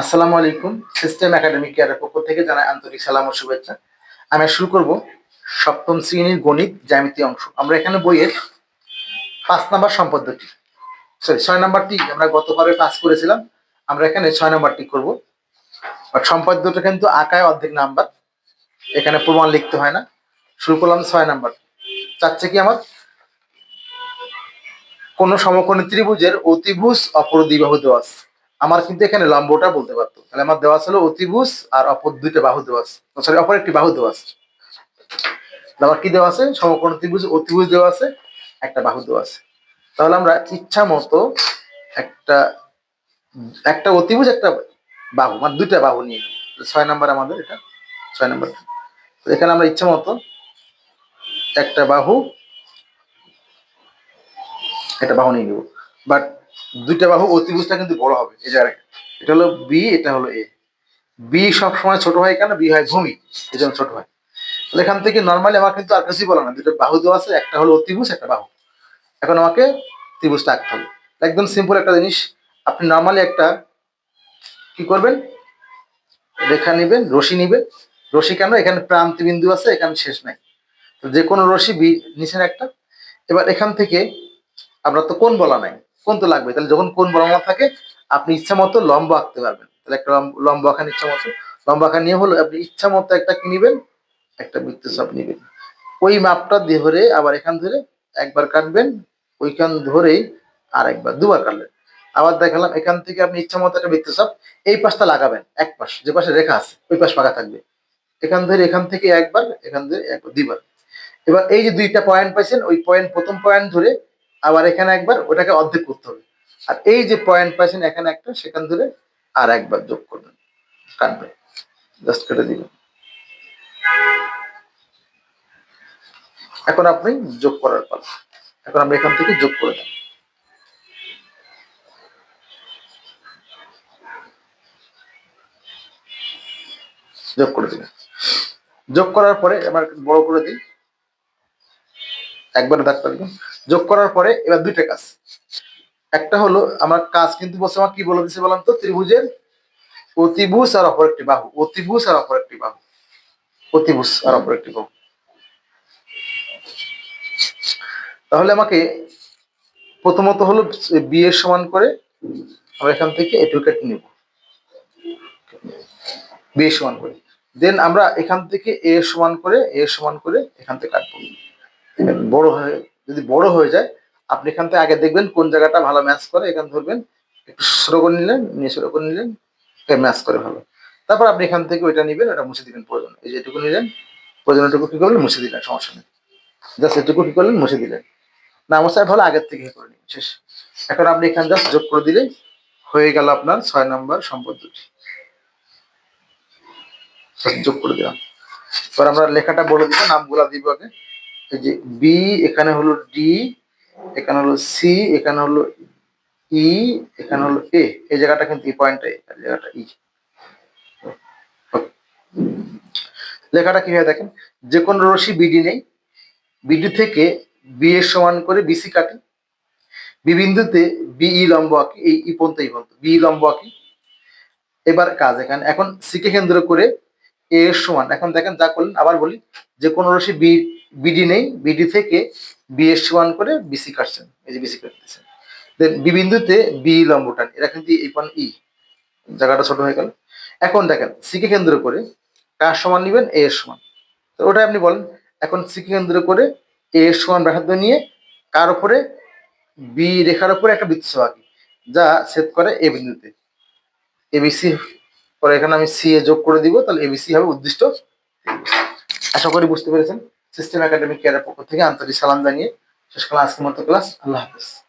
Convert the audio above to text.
আসসালামু আলাইকুম, system academic কেয়ারের পক্ষ থেকে জানাই আন্তরিক সালাম ও শুভেচ্ছা। আমি শুরু করব সপ্তম শ্রেণির গণিত জ্যামিতি অংশ। আমরা এখানে বইয়ের পাঁচ নাম্বার সম্পদ্যটি সরি ছয় নাম্বারটি আমরা গতবারে পাস করেছিলাম, আমরা এখানে ছয় নাম্বারটি করব। সম্পাদ্যটা কিন্তু আঁকায় অর্ধেক নাম্বার, এখানে প্রমাণ লিখতে হয় না। শুরু করলাম ছয় নাম্বার। চাচ্ছে কি আমার? কোন সমকোণী ত্রিভুজের অতিভুজ অপর দ্বিবাহু দেওয়া আছে। আমার কিন্তু এখানে লম্বটা বলতে পারতো। তাহলে আমার দেওয়া ছিল অতিভুজ আর অপর দুইটা বাহু দেওয়া আছে। সরি অপর একটি বাহু দেওয়া আছে। আমার কি দেওয়া আছে? সমকোণ ত্রিভুজ অতিভুজ দেওয়া আছে, একটা বাহু দেওয়া আছে। তাহলে আমরা ইচ্ছা মতো একটা একটা অতিভুজ, একটা বাহু মানে দুইটা বাহু নিয়ে ছয় নাম্বার আমাদের এটা, ছয় নাম্বার। এখানে আমরা ইচ্ছা মতো একটা বাহু একটা বাহু নিয়ে নেব। বাট দুইটা বাহু অতিভুজটা কিন্তু বড় হবে, এই জায়গায় এটা হলো বি এটা হলো এ বি সবসময় ছোট হয় কেন? বি হয় ভূমি, এই জন্য ছোট হয়। তাহলে এখান থেকে নর্মালি আমার কিন্তু আর কিছুই বলা না। দুটো বাহু দেওয়া আছে, একটা হলো অতিভুজ একটা বাহু। এখন আমাকে ত্রিভুজটা আঁকতে হবে। একদম সিম্পল একটা জিনিস। আপনি নর্মালি একটা কি করবেন? রেখা নিবেন, রশি নিবেন। রশি কেন? এখানে প্রান্ত বিন্দু আছে, এখানে শেষ নাই। যে কোনো রশি বি নিচের একটা। এবার এখান থেকে আমরা তো কোন বলা নাই। কোন তো লাগবে। তাহলে যখন কোন না থাকে, আপনি ইচ্ছা মতো লম্ব আঁকতে পারবেন। তাহলে একটা লম্ব- আঁকান ইচ্ছা মতো। লম্ব আঁকা নিয়ে হলো, আপনি ইচ্ছা মতো একটা কি নিবেন? একটা বৃত্তচাপ নিবেন। ওই মাপটা ধরে আবার এখান ধরে একবার কাটবেন, ওইখান ধরেই আর একবার, দুবার কাটলেন। আবার দেখালাম, এখান থেকে আপনি ইচ্ছা মতো একটা বৃত্তচাপ এই পাশটা লাগাবেন, এক পাশ, যে পাশে রেখা আছে, ওই পাশ ফাঁকা থাকবে। এখান ধরে এখান থেকে একবার, এখান ধরে একবার, দুইবার। এবার এই যে দুইটা পয়েন্ট পাইছেন, ওই পয়েন্ট প্রথম পয়েন্ট ধরে আবার এখানে একবার ওটাকে অর্ধেক করতে হবে। আর এই যে পয়েন্ট পাইছেন এখানে একটা, সেখান ধরে আর একবার যোগ করবেন। কাটবেন জাস্ট কেটে দিবেন। এখন আপনি যোগ করার পালা। এখন আমরা এখান থেকে যোগ করে দেন যোগ করে দিবেন যোগ করার পরে এবার বড় করে দিই। একবার পারবেন যোগ করার পরে এবার দুইটা কাজ। একটা হলো, আমার কাজ কিন্তু বলছে আমার কি বলে দিছে বললাম তো? ত্রিভুজের অতিভুজ আর অপর একটি বাহু। অতিভুজ আর অপর একটি বাহু। অতিভুজ আর অপর একটি বাহু। তাহলে আমাকে প্রথমত হলো বি এর সমান করে আমরা এখান থেকে এটু কেটে নিব। বি এর সমান করে। দেন আমরা এখান থেকে এ সমান করে, এ সমান করে এখান থেকে কাটবো। বড় হয়ে, যদি বড় হয়ে যায়, আপনি এখান থেকে আগে দেখবেন কোন জায়গাটা ভালো ম্যাচ করে, এখান ধরবেন, একটু ছোট করে নিলেন, নিয়ে ছোট করে নিলেন ম্যাচ করে ভালো। তারপর আপনি এখান থেকে ওইটা নিবেন ওটা মুছে দিবেন প্রয়োজন এই যে এটুকু নিলেন, প্রয়োজনটুকু কি করলেন, মুছে দিলেন, সমস্যা নেই। জাস্ট এটুকু কি করলেন, মুছে দিলেন। না মুছায় ভালো আগের থেকে করে নিন, শেষ। এখন আপনি এখানে জাস্ট যোগ করে দিলেই হয়ে গেল আপনার ছয় নম্বর সম্পদ দুটি। যোগ করে দিলাম। এবার আমরা লেখাটা বলে দিব, নামগুলা দিব আগে। এই যে বি এখানে হলো ডি এখানে হলো সি এখানে হলো ই এখানে হলো এ এই জায়গাটা কিন্তু এই পয়েন্টটা এই জায়গাটা ই লেখাটা কি হয় দেখেন? যে কোনো রশি বিডি নেই। বিডি থেকে বি এর সমান করে বিসি কাটি। বি বিন্দুতে বিই লম্ব আঁকি, এই ই পর্যন্ত, এই পর্যন্ত। বি লম্ব আঁকি। এবার কাজ এখানে। এখন সিকে কেন্দ্র করে এ এর সমান। এখন দেখেন যা করলেন, আবার বলি, যে কোনো রশি বি বিডি নেই বিডি থেকে বি এর সমান করে বিসি কাটছেন, এই যে বিসি কাটতেছেন। দেন বি বিন্দুতে বি লম্ব টান এটা কিন্তু এই পান ই জায়গাটা ছোট হয়ে গেল। এখন দেখেন সিকে কেন্দ্র করে কার সমান নেবেন? এ এর সমান। তো ওটা আপনি বলেন, এখন সিকে কেন্দ্র করে এ এর সমান ব্যাসার্ধ নিয়ে কার উপরে? বি রেখার উপরে একটা বৃত্ত আঁকি যা ছেদ করে এ বিন্দুতে। এবিসি পরে এখানে আমি সি এ যোগ করে দিব, তাহলে এবিসি হবে উদ্দিষ্ট। আশা করি বুঝতে পেরেছেন। সিস্টেম একাডেমিক কেয়ারের পক্ষ থেকে আন্তরিক সালাম জানিয়ে শেষ করলাম আজকের মতো ক্লাস। আল্লাহ হাফেজ।